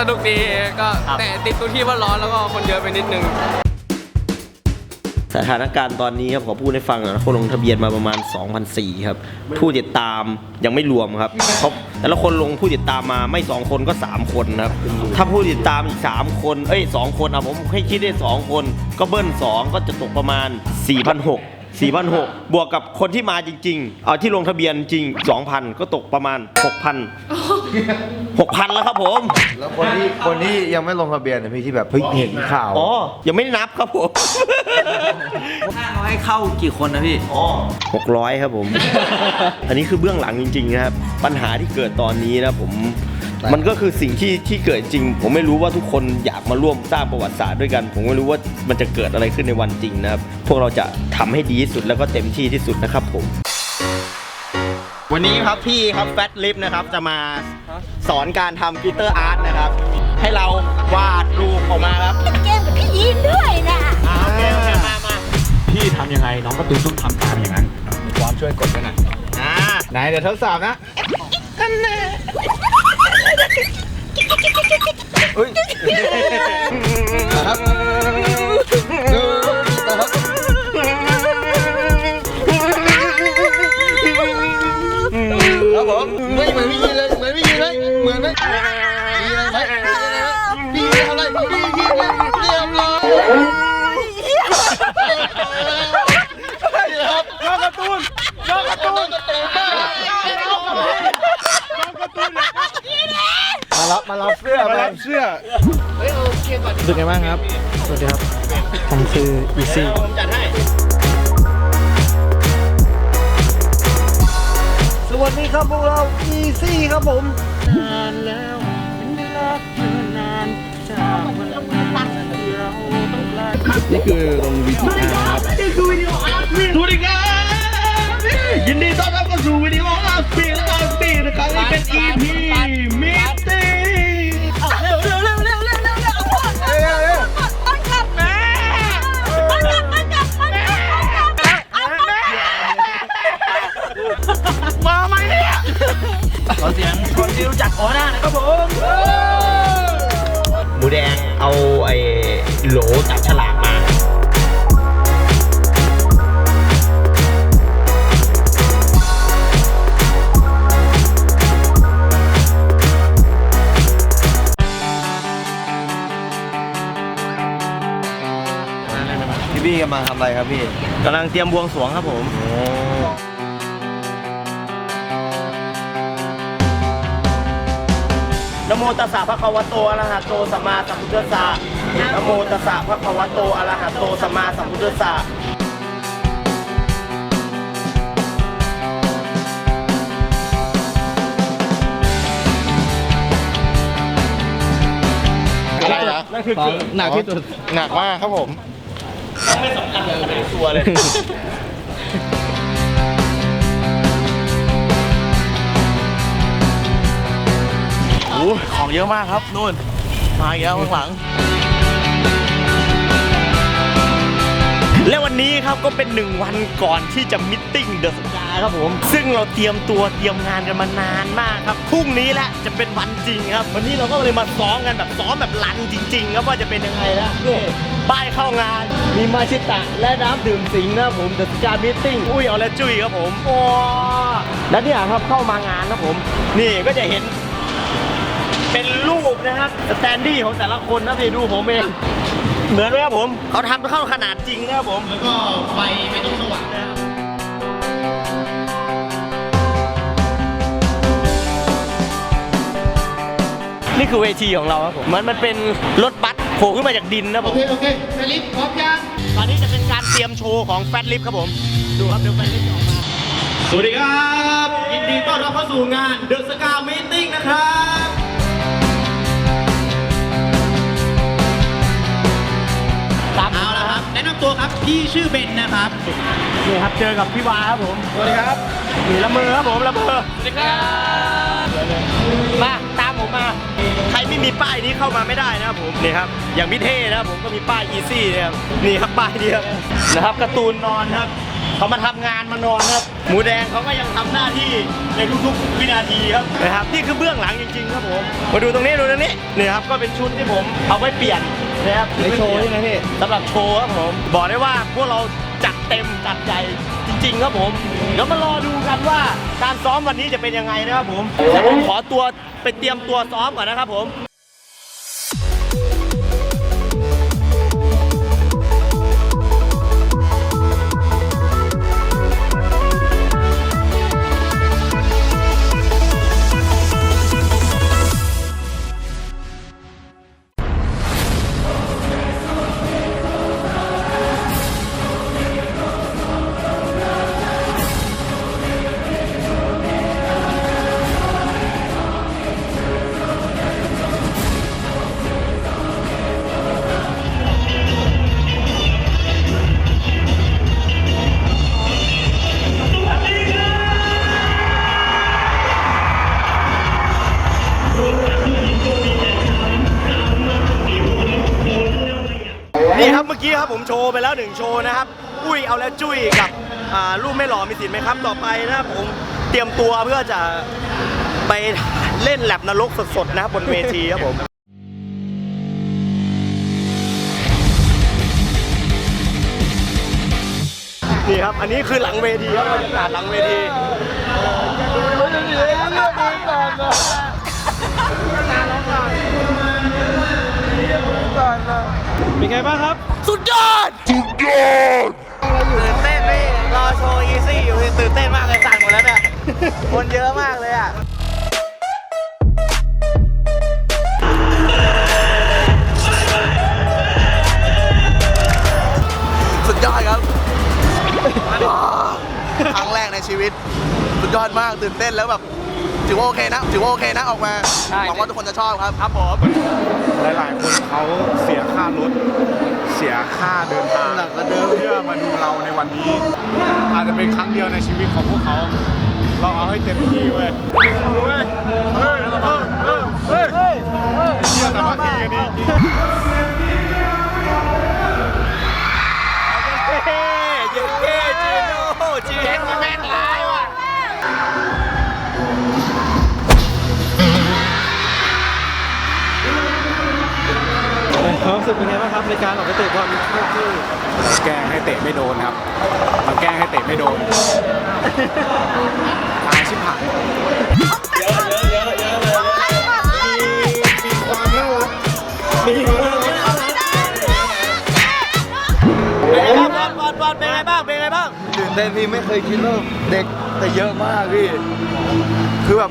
สนุกดีก็แต่ติดตรงที่ว่าร้อนแล้วก็คนเยอะไปนิดนึง สถานการณ์ตอนนี้ครับขอพูดให้ฟังหนะคนลงทะเบียนมาประมาณ2,004ครับ ผู้ติดตามยังไม่รวมครับเขาแต่ละคนลงผู้ติดตามมาไม่ 2 คนก็ 3 คนนะครับ ถ้าผู้ติดตามอีก 3 คน เอ้ย 2 คนอะผมให้คิดได้ 2 คน ก็เบิ้ล 2 ก็จะตกประมาณ 4,600 4,600 บวกกับคนที่มาจริง ๆ เอาที่ลงทะเบียนจริง 2,000 ก็ตกประมาณ 6,000 6,000แล้วครับผม แล้วคนที่คนที่ยังไม่ลงทะเบียนเนี่ยพี่ที่แบบเฮ้ยเห็นข่าวอ๋อ ยังไม่ได้นับครับผมเขาให้เข้ากี่คนนะพี่ อ๋อหกร้อยครับผม อันนี้คือเบื้องหลังจริงๆนะครับ ปัญหาที่เกิดตอนนี้นะผม มันก็คือสิ่งที่ที่เกิดจริง ผมไม่รู้ว่าทุกคนอยากมาร่วมสร้างประวัติศาสตร์ด้วยกัน ผมไม่รู้ว่ามันจะเกิดอะไรขึ้นในวันจริงนะครับ พวกเราจะทำให้ดีที่สุดแล้วก็เต็มที่ที่สุดนะครับผม วันนี้ครับพี่ครับแฟตลิฟนะครับจะมาสอนการทำกลิตเตอร์อาร์ตนะครับ ให้เราวาดรูปออกมาครับเกมกับพี่ยีนด้วยนะอ่าโอเคโอเคมามาพี่ทำยังไงน้องการะตูนต้องทำตามอย่างนั้นความช่วยกดด้วยนะอ่าไหนเดี๋ยวทดสอบนะเฮ้ยนะครับ ผมคืออีซี่ผมจัดให้สวัสดีครับพวกเรา Easy ครับผมนี่คือลงวิดีโอ ที่รู้จักโอน่านะครับผมหมูแดงเอาไอ้โหลจับฉลากมาพี่บี้กำลังทำอะไรครับพี่กำลังเตรียมบวงสรวงครับผม นะโมตัสสะภะคะวะโตอะระหะโตสัมมาสัมพุทธัสสะนะโมตัสสะภะคะวะโตอะระหะโตสัมมาสัมพุทธัสสะอะไรนะนั่นคือหนักที่สุด หนักมากครับผม ไม่สำคัญเลยเป็นตัวเลย ของเยอะมากครับนู่น มาอีกแล้วข้างหลัง และวันนี้ครับก็เป็นหนึ่งวันก่อนที่จะมิทติ้งเดอะสกาครับผม ซึ่งเราเตรียมตัวเตรียมงานกันมานานมากครับพรุ่งนี้แหละจะเป็นวันจริงครับ วันนี้เราก็เลยมาซ้อมกันแบบซ้อมแบบรันจริง ๆ ครับว่าจะเป็นยังไงนะนี่ป้ายเข้างาน มีมาชิตะและน้ำดื่มสิงห์นะครับผมเดอะสกามิทติ้งอุ้ยเอาและจุ้ยครับผมโอ้แล้วเนี่ยครับเข้ามางานครับผม นี่ก็จะเห็น เป็นรูปนะครับสแตนดี้ของแต่ละคนนะพี่ดูผมเองเหมือนไหมครับผมเขาทำเข้าขนาดจริงนะครับผม แล้วก็ไฟไม่ต้องสว่างนะครับนี่คือเวทีของเราครับผมมันมันเป็นรถบัสโผล่ขึ้นมาจากดินนะผมโอเค โอเคแฟลิฟพร้อมยังตอนนี้จะเป็นการเตรียมโชว์ของแฟลิฟครับผม ดูครับเดี๋ยวแฟลิฟจะออกมา สวัสดีครับ ยินดีต้อนรับเข้าสู่งาน The Scar Meeting นะครับ พี่ชื่อเบนนะครับนี่ครับเจอกับพี่วาครับผมสวัสดีครับนี่ละเมอครับผมละเมอสวัสดีครับมาตามผมมา ใครไม่มีป้ายนี้เข้ามาไม่ได้นะครับผมนี่ครับอย่างพี่เท่นะครับผมก็มีป้ายอีซี่นะครับนี่ครับป้ายเดียวนะครับการ์ตูนนอนครับเขามาทำงานมานอนครับ หมูแดงเขาก็ยังทำหน้าที่ในทุกๆวินาทีครับนะครับนี่คือเบื้องหลังจริง ๆ ครับผมมาดูตรงนี้ดูตรงนี้นี่ครับก็เป็นชุดที่ผมเอาไว้เปลี่ยน นะครับในโชว์ใช่ไหมพี่สำหรับโชว์ครับผม บอกได้ว่าพวกเราจัดเต็มจัดใหญ่จริงๆครับผม เดี๋ยวมารอดูกันว่าการซ้อมวันนี้จะเป็นยังไงนะครับผมเดี๋ยวผมขอตัวไปเตรียมตัวซ้อมก่อนนะครับผม อกี้ครับผมโชว์ไปแล้วหนึ่งโชว์นะครับ อุ้ยเอาแล้วจุ้ยกับอ่าลูกไม่หล่อมีสิทธิ์ไหมครับ ต่อไปนะครับผมเตรียมตัวเพื่อจะไปเล่นแลบนรกสดๆนะครับบนเวทีครับผมนี่ครับ อันนี้คือหลังเวทีครับบรรยากาศหลังเวที เป็นไงบ้างครับสุดยอดสุดยอด ตื่นเต้นพี่รอโชว์อีซี่อยู่พี่ตื่นเต้นมากเลยสั่นหมดแล้วเนี่ย คนเยอะมากเลยอะ สุดยอดครับครั้งแรกในชีวิต สุดยอดมากตื่นเต้นแล้วแบบ ถือว่าโอเคนะถือว่าโอเคนะออกมาใช่ หวังว่าทุกคนจะชอบครับครับผมหลายๆคนเขาเสียค่ารถ เสียค่าเดินทางหนักกว่าเดิมเพื่อมาดูเราในวันนี้ อาจจะเป็นครั้งเดียวในชีวิตของพวกเขา เราเอาให้เต็มที่เว้ยเฮ้ยเฮ้ยเฮ้ยเฮ้ยเฮ้ยเฮ้ยเชื่อสามัคคีกันดีจริงเฮ้เจ๊เจ๊จีโน่จีเอ็นแม่นร้าย ความรู้สึกเป็นไงบ้างครับในการออกไปเตะบอลที่แกล้งให้เตะไม่โดนครับมันแกล้งให้เตะไม่โดนตายชิบหายมีความน่ารักมีความน่ารัก แต่พี่ไม่เคยคิดว่าเด็กแต่เยอะมากพี่ คือแบบ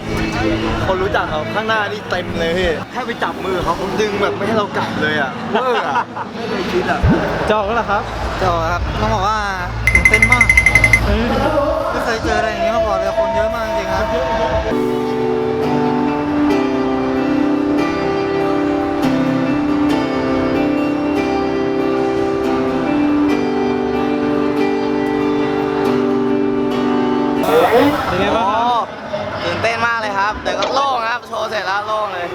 คนรู้จักเขาข้างหน้านี่เต็มเลยพี่แค่ไปจับมือเขาผมดึงแบบไม่ให้เรากลับเลยอะเวอร์อะไม่เคยคิดอะจอกแล้วเหรอครับเจ้าครับต้องบอกว่าตื่นเต้นมากไม่เคยเจออะไรอย่างนี้มาก่อนเลยคนเยอะมากจริงครับ เป็นไงบ้างครับ ตื่นเต้นมากเลยครับ แต่ก็โล่งครับ โชว์เสร็จแล้วโล่งเลย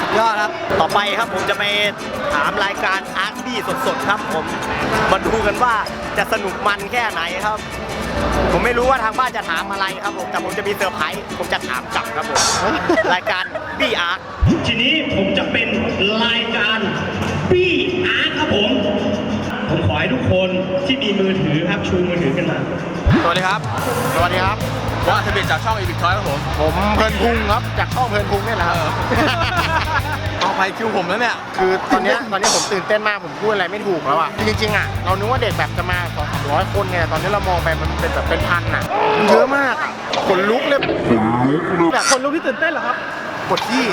สุดยอดครับ ต่อไปครับผมจะไปถามรายการอาร์ตดี้สดๆครับผม มาดูกันว่าจะสนุกมันแค่ไหนครับ ผมไม่รู้ว่าทางบ้านจะถามอะไรครับผม แต่ผมจะมีเซอร์ไพรส์ ผมจะถามกลับครับผม รายการบี้อาร์ตทีนี้ผมจะเป็นรายการ ให้ทุกคนที่มีมือถือครับชูมือถือขึ้นมา สวัสดีครับ สวัสดีครับว่าทะเบียนจากช่องอีพิกทอยครับผม ผมเพลินพุงครับจากช่องเพลินพุงนี่แหละครับเอาไปคิวผมแล้วเนี่ย คือตอนเนี้ยตอนเนี้ยผมตื่นเต้นมากผมพูดอะไรไม่ถูกแล้วอะ จริงๆอะเรานึกว่าเด็กแบบจะมาสองสามร้อยคนไงแต่ตอนนี้เรามองไปมันเป็นแบบเป็นพันอะมันเยอะมากอะขนลุกเลย แบบคนรู้ที่ตื่นเต้นเหรอครับปวดที่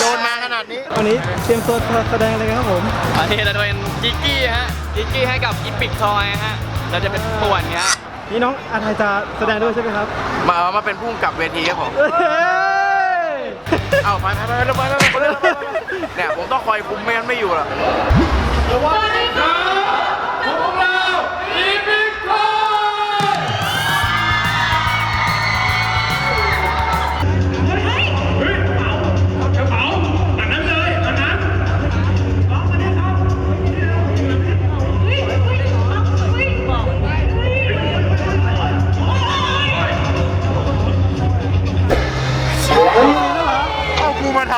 โดนมาข นาดนี้วันนี้เตรียมตัวแสดงอะไรกันครับผมอันนี้เราจะเป็นกิกกี้ฮะกิกกี้ให้กับอีปิกทอยฮะเราจะเป็นป่วนฮะนี่น้องอาไทยจะแสดงด้วยใช่ไหมครับมามาเป็นผู้กำกับเวทีครับผมเฮ้ยเอาไปไปไปไปไปไปไปเนี่ยผมต้องคอยคุมไม่งั้นไม่อยู่หรอก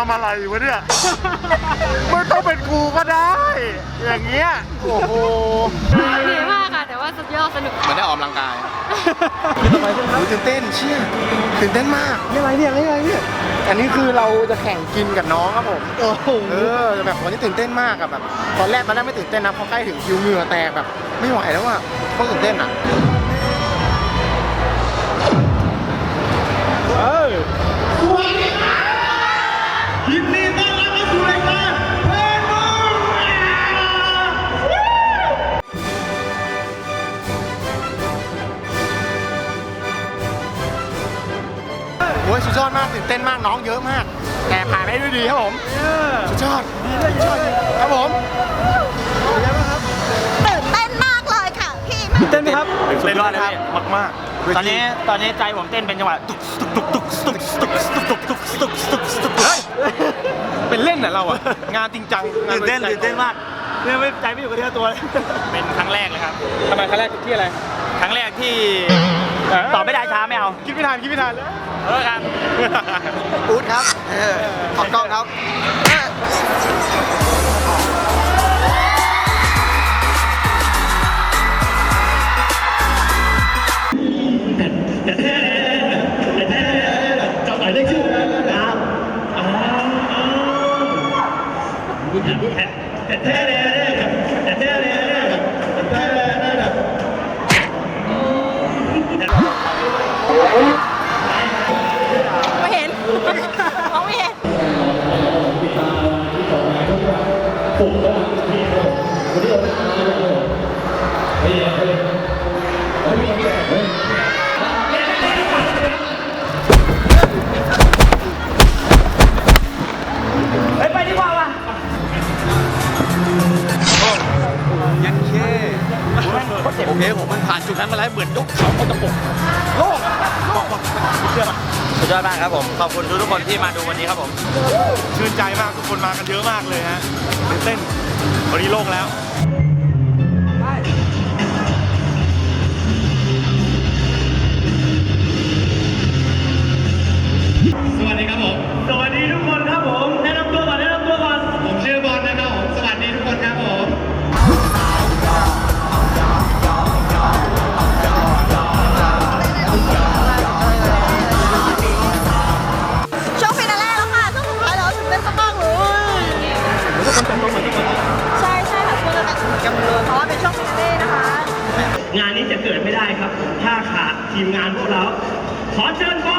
ำอะไรวะเนี่ย ไม่ต้องเป็นกูก็ได้ อย่างเงี้ย โอ้โห เหนื่อยมากค่ะ แต่ว่าสุดยอดสนุก เหมือนได้ออกกำลังกายตื่นเต้นเชี่ยตื่นเต้นมากนี่อะไรเนี่ยนี่อะไรเนี่ย อันนี้คือเราจะแข่งกินกับน้องครับผม โอ้โห เออแบบวันนี้ตื่นเต้นมากอะแบบตอนแรกตอนแรกไม่ตื่นเต้นนะพอใกล้ถึงคิวเหงื่อแตกแบบ ไม่ไหวแล้วอะเพราะตื่นเต้นอะโากน้องเยอะมาก แต่ผ่านไปได้ด้วยดีครับผมสุดยอดดีเลยสุดยอดครับผมตื่นเต้นมากเลยค่ะพี่เต้นไหมครับสุดยอดเลยพี่มากมากๆตอนนี้ตอนนี้ใจผมเต้นเป็นจังหวะตุกตุกตุกตุกตุกตุกตุกตุกตุกตุกตุกตุกเฮ้ยเป็นเล่นน่ะเราอะงานจริงจังตื่นเต้นตื่นเต้นมากเนี่ยไม่ใจไม่อยู่กับเนื้อตัวเลยเป็นครั้งแรกเลยครับทำไมครั้งแรกที่อะไรครั้งแรกที่ตอบไม่ได้ช้าไม่เอาคิดไม่ทันคิดไม่ทันแล้ว เออครับอู๊ดครับเออขอบกล้องครับ นผ่านจุดนั้นมาแล้วเหมือนยกเขาเอาตะปบสุดยอดมากครับผม ขอบคุณทุกๆคนที่มาดูวันนี้ครับผม ชื่นใจมากทุกคนมากันเยอะมากเลยฮะตื่นเต้นวันนี้โล่งแล้ว Hot dog.